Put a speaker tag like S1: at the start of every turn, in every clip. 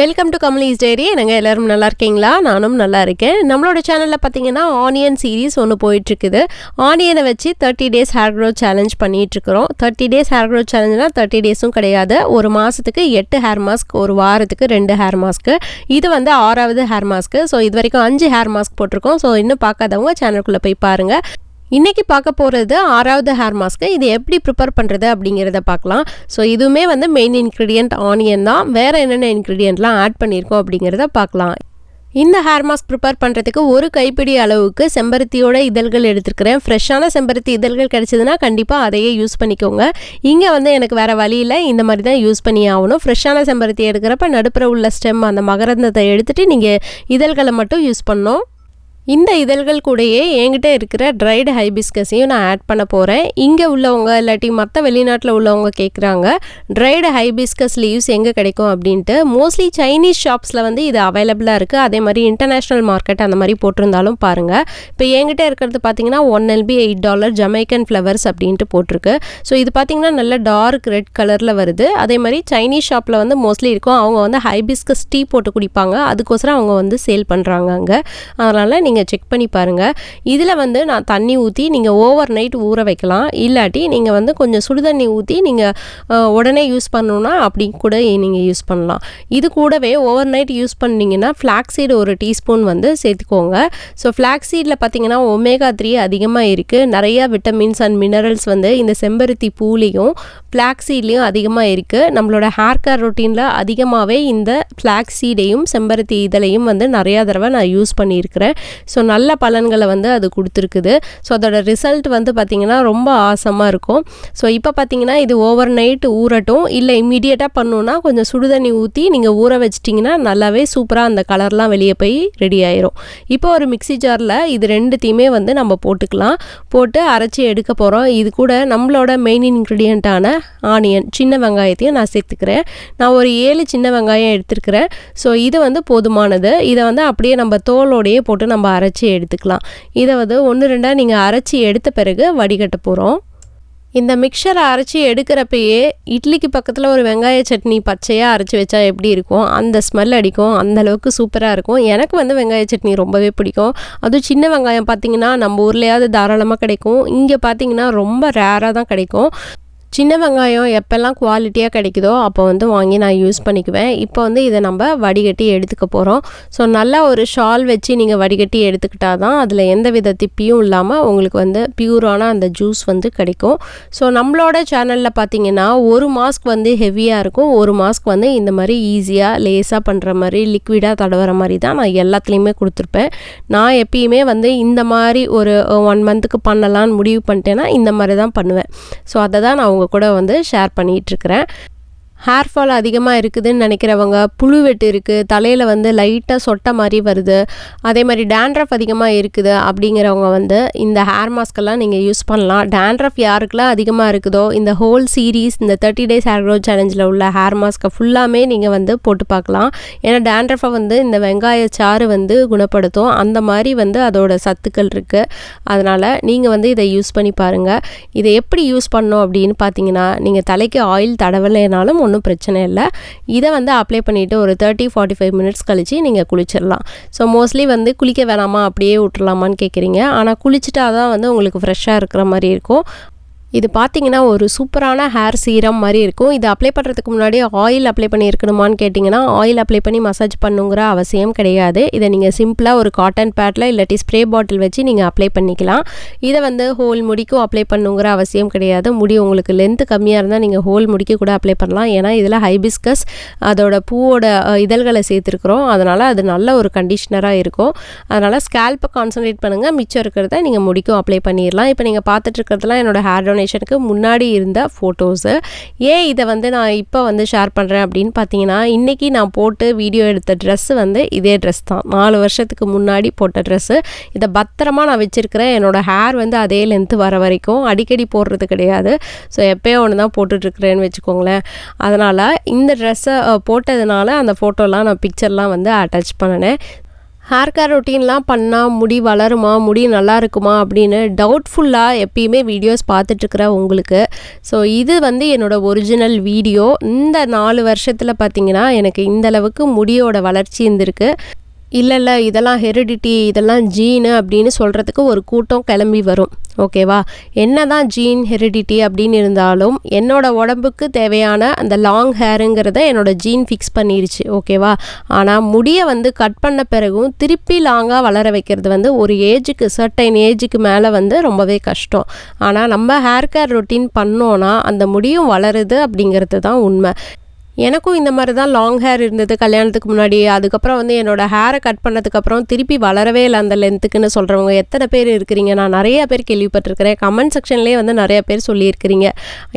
S1: Welcome to Kamali's diary நாங்கள் எல்லோரும் நல்லா இருக்கீங்களா? நானும் நல்லா இருக்கேன். நம்மளோட சேனலில் பார்த்தீங்கன்னா ஆனியன் சீரீஸ் ஒன்று போயிட்டுருக்குது. ஆனியனை வச்சு thirty days hair growth challenge பண்ணிகிட்ருக்குறோம் thirty days hair growth சேலஞ்ச்னால் தேர்ட்டி டேஸும் கிடையாது. ஒரு மாதத்துக்கு எட்டு ஹேர் மாஸ்க் ஒரு வாரத்துக்கு ரெண்டு ஹேர் மாஸ்க்கு இது வந்து ஆறாவது ஹேர் மாஸ்க்கு ஸோ இது வரைக்கும் அஞ்சு ஹேர் மாஸ்க் போட்டிருக்கோம். ஸோ இன்னும் பார்க்காதவங்க சேனலுக்குள்ளே போய் பாருங்கள் இன்றைக்கி பார்க்க போகிறது ஆறாவது ஹேர் மாஸ்க்கு இது எப்படி ப்ரிப்பேர் பண்ணுறது அப்படிங்கிறத பார்க்கலாம். ஸோ இதுவுமே வந்து மெயின் இன்க்ரீடியன்ட் ஆனியன் தான். வேறு என்னென்ன இன்க்ரீடியன்ட்லாம் ஆட் பண்ணியிருக்கோம் அப்படிங்கிறத பார்க்கலாம். இந்த ஹேர் மாஸ்க் ப்ரிப்பேர் பண்ணுறதுக்கு ஒரு கைப்பிடி அளவுக்கு செம்பருத்தியோட இதழ்கள் எடுத்துருக்கிறேன். ஃப்ரெஷ்ஷான செம்பருத்தி இதழ்கள் கிடச்சிதுன்னா கண்டிப்பாக அதையே யூஸ் பண்ணிக்கோங்க. இங்கே வந்து எனக்கு வேறு வழியில் இந்த மாதிரி தான் யூஸ் பண்ணி ஆகணும். ஃப்ரெஷ்ஷான செம்பருத்தி எடுக்கிறப்ப நடுப்புற உள்ள ஸ்டெம் அந்த மகரந்தத்தை எடுத்துகிட்டு நீங்கள் இதழ்களை மட்டும் யூஸ் பண்ணோம் இந்த இதழ்கள் கூடயே என்கிட்ட இருக்கிற ட்ரைடு ஹைபிஸ்கஸையும் நான் ஆட் பண்ண போகிறேன் இங்கே உள்ளவங்க இல்லாட்டி மற்ற வெளிநாட்டில் உள்ளவங்க கேட்குறாங்க ட்ரைடு ஹைபிஸ்கஸ் லீவ்ஸ் எங்கே கிடைக்கும் அப்படின்ட்டு. மோஸ்ட்லி சைனீஸ் ஷாப்ஸில் வந்து இது அவைலபிளாக இருக்குது அதே மாதிரி இன்டர்நேஷ்னல் மார்க்கெட் அந்த மாதிரி போட்டிருந்தாலும் பாருங்கள் இப்போ என்கிட்ட இருக்கிறது பார்த்தீங்கன்னா one LB eight dollar Jamaican flowers அப்படின்ட்டு போட்டிருக்கு. ஸோ இது பார்த்தீங்கன்னா நல்ல டார்க் ரெட் கலரில் வருது. அதே மாதிரி சைனீஸ் ஷாப்பில் வந்து மோஸ்ட்லி இருக்கும். அவங்க வந்து ஹைபிஸ்கஸ் டீ போட்டு குடிப்பாங்க. அதுக்கோசரம் அவங்க வந்து சேல் பண்ணுறாங்க அங்கே. அதனால் நீங்கள் நீங்கள் செக் பண்ணி பாருங்கள் இதில் வந்து நான் தண்ணி ஊற்றி நீங்கள் ஓவர் நைட் ஊற வைக்கலாம். இல்லாட்டி நீங்கள் வந்து கொஞ்சம் சுடுதண்ணி ஊற்றி நீங்கள் உடனே யூஸ் பண்ணணுன்னா அப்படி கூட நீங்கள் யூஸ் பண்ணலாம். இது கூடவே ஓவர் நைட் யூஸ் பண்ணிங்கன்னா ஃப்ளாக்ஸீடு ஒரு டீஸ்பூன் வந்து சேர்த்துக்கோங்க. ஸோ ஃப்ளாக்ஸீடில் பார்த்தீங்கன்னா ஒமேகா த்ரீ அதிகமாக இருக்குது நிறையா விட்டமின்ஸ் அண்ட் மினரல்ஸ் வந்து இந்த செம்பருத்தி பூலேயும் ஃப்ளாக்ஸீட்லேயும் அதிகமாக இருக்குது நம்மளோட ஹேர் கேர் ரொட்டீனில் அதிகமாகவே இந்த ஃப்ளாக்ஸீடையும் செம்பருத்தி இதழையும் வந்து நிறையா தடவை நான் யூஸ் பண்ணியிருக்கிறேன். ஸோ நல்ல பலன்களை வந்து அது கொடுத்துருக்குது. ஸோ அதோட ரிசல்ட் வந்து பார்த்திங்கன்னா ரொம்ப ஆசமாக இருக்கும். ஸோ இப்போ பார்த்தீங்கன்னா இது ஓவர் நைட் ஊறட்டும். இல்லை இம்மீடியட்டாக பண்ணுன்னா கொஞ்சம் சுடுதண்ணி ஊற்றி நீங்கள் ஊற வச்சிட்டிங்கன்னா நல்லாவே சூப்பராக அந்த கலர்லாம் வெளியே போய் ரெடி ஆயிரும். இப்போ ஒரு மிக்சி ஜாரில் இது ரெண்டுத்தையுமே வந்து நம்ம போட்டுக்கலாம். போட்டு அரைச்சி எடுக்க போகிறோம் இது கூட நம்மளோட மெயின் இன்க்ரீடியண்ட்டான ஆனியன் சின்ன வெங்காயத்தையும் நான் சேர்த்துக்கிறேன். நான் ஒரு ஏழு சின்ன வெங்காயம் எடுத்துருக்கிறேன். ஸோ இது வந்து போதுமானது. இதை வந்து அப்படியே நம்ம தோலோடையே போட்டு நம்ம அரைச்சி எடுத்துக்கலாம். இதை வந்து ஒன்று ரெண்டாக நீங்கள் அரைச்சி எடுத்த பிறகு வடிகட்ட போகிறோம் இந்த மிக்சரை அரைச்சி எடுக்கிறப்பயே இட்லிக்கு பக்கத்தில் ஒரு வெங்காய சட்னி பச்சையாக அரைச்சி வச்சா எப்படி இருக்கும்? அந்த ஸ்மெல் அடிக்கும். அந்த அளவுக்கு சூப்பராக இருக்கும். எனக்கு வந்து வெங்காய சட்னி ரொம்பவே பிடிக்கும். அதுவும் சின்ன வெங்காயம் பார்த்திங்கன்னா நம்ம ஊர்லேயாவது தாராளமாக கிடைக்கும். இங்கே பார்த்திங்கன்னா ரொம்ப ரேராக தான் கிடைக்கும். சின்ன வெங்காயம் எப்போல்லாம் குவாலிட்டியாக கிடைக்குதோ அப்போ வந்து வாங்கி நான் யூஸ் பண்ணிக்குவேன். இப்போ வந்து இதை நம்ம வடிகட்டி எடுத்துக்க போகிறோம் ஸோ நல்லா ஒரு ஷால் வச்சு நீங்கள் வடிகட்டி எடுத்துக்கிட்டால் தான் அதில் எந்த வித திப்பியும் இல்லாமல் உங்களுக்கு வந்து பியூரான அந்த ஜூஸ் வந்து கிடைக்கும். ஸோ நம்மளோட சேனலில் பார்த்தீங்கன்னா ஒரு மாஸ்க் வந்து ஹெவியாக இருக்கும். ஒரு மாஸ்க் வந்து இந்த மாதிரி ஈஸியாக லேஸாக பண்ணுற மாதிரி லிக்விடாக தடவுற மாதிரி தான் நான் எல்லாத்துலேயுமே கொடுத்துருப்பேன். நான் எப்பயுமே வந்து இந்த மாதிரி ஒரு ஒன் மந்த்துக்கு பண்ணலான்னு முடிவு பண்ணிட்டேன்னா இந்த மாதிரி தான் பண்ணுவேன். ஸோ அதை தான் நான் உங்கள் கூட வந்து ஷேர் பண்ணிகிட்ருக்கிறேன் ஹேர் ஃபால் அதிகமாக இருக்குதுன்னு நினைக்கிறவங்க புழு வெட்டு இருக்குது தலையில் வந்து லைட்டாக சொட்டை மாதிரி வருது அதே மாதிரி டேண்ட்ரஃப் அதிகமாக இருக்குது அப்படிங்கிறவங்க வந்து இந்த ஹேர் மாஸ்க்கெல்லாம் நீங்கள் யூஸ் பண்ணலாம். டேண்ட்ரஃப் யாருக்கெல்லாம் அதிகமாக இருக்குதோ இந்த ஹோல் சீரீஸ் இந்த தேர்ட்டி டேஸ் ஹேர் க்ரோத் சேலஞ்சில் உள்ள ஹேர் மாஸ்க்கை ஃபுல்லாமே நீங்கள் வந்து போட்டு பார்க்கலாம். ஏன்னா டேண்ட்ரஃபை வந்து இந்த வெங்காய சாறு வந்து குணப்படுத்தும். அந்த மாதிரி வந்து அதோட சத்துக்கள் இருக்குது அதனால் நீங்கள் வந்து இதை யூஸ் பண்ணி பாருங்கள் இதை எப்படி யூஸ் பண்ணோம் அப்படின்னு பார்த்தீங்கன்னா நீங்கள் தலைக்கு ஆயில் தடவலைனாலும் ஒன்றும் பிரச்சனை இல்லை. இதை வந்து அப்ளை பண்ணிவிட்டு ஒரு தேர்ட்டி ஃபார்ட்டி ஃபைவ் மினிட்ஸ் கழித்து நீங்கள் குளிச்சிடலாம். ஸோ மோஸ்ட்லி வந்து குளிக்க வேணாமா அப்படியே விட்டுறலாமான்னு கேட்குறீங்க ஆனால் குளிச்சுட்டா தான் வந்து உங்களுக்கு ஃப்ரெஷ்ஷாக இருக்கிற மாதிரி இருக்கும். இது பார்த்தீங்கன்னா ஒரு சூப்பரான ஹேர் சீரம் மாதிரி இருக்கும். இது அப்ளை பண்ணுறதுக்கு முன்னாடி ஆயில் அப்ளை பண்ணி இருக்கணுமான்னு கேட்டிங்கன்னா ஆயில் அப்ளை பண்ணி மசாஜ் பண்ணுங்கிற அவசியம் கிடையாது. இதை நீங்கள் சிம்பிளாக ஒரு காட்டன் பேட்டில் இல்லாட்டி ஸ்ப்ரே பாட்டில் வச்சு நீங்கள் அப்ளை பண்ணிக்கலாம். இதை வந்து ஹோல் முடிக்கும் அப்ளை பண்ணுங்கிற அவசியம் கிடையாது. முடி உங்களுக்கு லென்த்து கம்மியாக இருந்தால் நீங்கள் ஹோல் முடிக்க கூட அப்ளை பண்ணலாம். ஏன்னா இதில் ஹைபிஸ்கஸ் அதோட பூவோட இதழ்களை சேர்த்துருக்குறோம். அதனால் அது நல்ல ஒரு கண்டிஷ்னராக இருக்கும். அதனால் ஸ்கேல்ப்பை கான்சன்ட்ரேட் பண்ணுங்கள் மிச்சம் இருக்கிறத நீங்கள் முடிக்கும் அப்ளை பண்ணிடலாம். இப்போ நீங்கள் பார்த்துட்டு இருக்கிறதுலாம் என்னோடய ஹேர் டொனேஷனுக்கு முன்னாடி இருந்த ஃபோட்டோஸு ஏன் இதை வந்து நான் இப்போ வந்து ஷேர் பண்ணுறேன் அப்படின்னு பார்த்தீங்கன்னா இன்றைக்கி நான் போட்டு வீடியோ எடுத்த ட்ரெஸ்ஸு வந்து இதே ட்ரெஸ் தான். நாலு வருஷத்துக்கு முன்னாடி போட்ட ட்ரெஸ்ஸு இதை பத்திரமா நான் வச்சுருக்கிறேன். என்னோடய ஹேர் வந்து அதே லென்த்து வர வரைக்கும். அடிக்கடி போடுறது கிடையாது. ஸோ எப்போயோ ஒன்று தான் போட்டுட்ருக்குறேன்னு வச்சுக்கோங்களேன். அதனால் இந்த ட்ரெஸ்ஸை போட்டதுனால அந்த ஃபோட்டோலாம் நான் பிக்சர்லாம் வந்து அட்டாச் பண்ணினேன். ஹேர் கேர் ரொட்டீன்லாம் பண்ணால் முடி வளருமா? முடி நல்லா இருக்குமா அப்படின்னு டவுட்ஃபுல்லாக எப்பயுமே வீடியோஸ் பார்த்துட்ருக்குற உங்களுக்கு. ஸோ இது வந்து என்னோடய ஒரிஜினல் வீடியோ இந்த நாலு வருஷத்தில் பார்த்தீங்கன்னா எனக்கு இந்த அளவுக்கு முடியோட வளர்ச்சி இருந்திருக்கு. இல்லை இல்லை இதெல்லாம் ஹெரிடிட்டி இதெல்லாம் ஜீனு அப்படின்னு சொல்கிறதுக்கு ஒரு கூட்டம் கிளம்பி வரும். ஓகேவா என்ன தான் ஜீன் ஹெரிடிட்டி அப்படின்னு இருந்தாலும் என்னோட உடம்புக்கு தேவையான அந்த லாங் ஹேருங்கிறத என்னோட ஜீன் ஃபிக்ஸ் பண்ணிருச்சு. ஓகேவா ஆனால் முடியை வந்து கட் பண்ண பிறகும் திருப்பி லாங்காக வளர வைக்கிறது வந்து ஒரு ஏஜுக்கு சர்டைன் ஏஜுக்கு மேலே வந்து ரொம்பவே கஷ்டம். ஆனால் நம்ம ஹேர் கேர் ரொட்டீன் பண்ணோன்னா அந்த முடியும் வளருது அப்படிங்கிறது தான் உண்மை. எனக்கும் இந்த மாதிரி தான் லாங் ஹேர் இருந்தது கல்யாணத்துக்கு முன்னாடி. அதுக்கப்புறம் வந்து என்னோடய ஹேரை கட் பண்ணதுக்கப்புறம் திருப்பி வளரவே இல்லை அந்த லென்த்துக்குன்னு சொல்கிறவங்க எத்தனை பேர் இருக்கிறீங்க? நான் நிறைய பேர் கேள்விப்பட்டிருக்கிறேன். கமெண்ட் செக்ஷன்லேயே வந்து நிறைய பேர் சொல்லியிருக்கிறீங்க.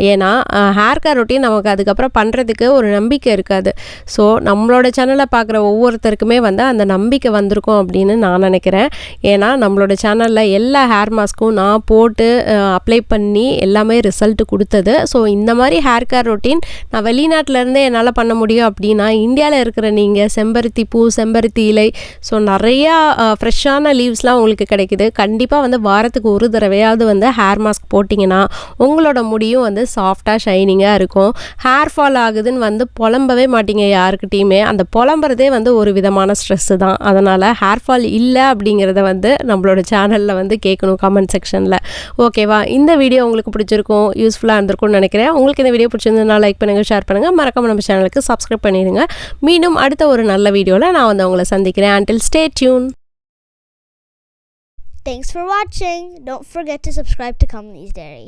S1: ஏன்னா ஹேர் கேர் ரொட்டீன் நமக்கு அதுக்கப்புறம் பண்ணுறதுக்கு ஒரு நம்பிக்கை இருக்காது. ஸோ நம்மளோட சேனலை பார்க்குற ஒவ்வொருத்தருக்குமே வந்து அந்த நம்பிக்கை வந்திருக்கும் அப்படின்னு நான் நினைக்கிறேன். ஏன்னா நம்மளோட சேனலில் எல்லா ஹேர் மாஸ்க்கும் நான் போட்டு அப்ளை பண்ணி எல்லாமே ரிசல்ட் கொடுத்தது. ஸோ இந்த மாதிரி ஹேர் கேர் ரொட்டீன் நான் வெளிநாட்டிலேருந்தே என்னால் பண்ண முடியும் அப்படின்னா இந்தியாவில் இருக்கிற நீங்கள் செம்பருத்தி பூ செம்பருத்தி இலை ஸோ நிறையா ஃப்ரெஷ்ஷான லீவ்ஸ்லாம் உங்களுக்கு கிடைக்குது. கண்டிப்பாக வந்து வாரத்துக்கு ஒரு தடவையாவது வந்து ஹேர் மாஸ்க் போட்டிங்கன்னா உங்களோட முடியும் வந்து சாஃப்டாக ஷைனிங்காக இருக்கும். ஹேர் ஃபால் ஆகுதுன்னு வந்து புலம்பவே மாட்டீங்க யாருக்கிட்டேயுமே. அந்த புலம்புறதே வந்து ஒரு விதமான ஸ்ட்ரெஸ்ஸு தான். அதனால் ஹேர் ஃபால் இல்லை அப்படிங்கிறத வந்து நம்மளோட சேனலில் வந்து கேட்கணும் கமெண்ட் செக்ஷனில் ஓகேவா இந்த வீடியோ உங்களுக்கு பிடிச்சிருக்கும் யூஸ்ஃபுல்லாக இருந்திருக்கும்னு நினைக்கிறேன். உங்களுக்கு இந்த வீடியோ பிடிச்சிருந்ததுனா லைக் பண்ணுங்கள் ஷேர் பண்ணுங்கள் மறக்காம நம்ம சேனலுக்கு சப்ஸ்கிரைப் பண்ணிடுங்க மீண்டும் அடுத்த ஒரு நல்ல வீடியோவில் நான் வந்து உங்களை சந்திக்கிறேன் until stay tuned
S2: Thanks for watching. Don't forget to subscribe to Comedy's Dairy.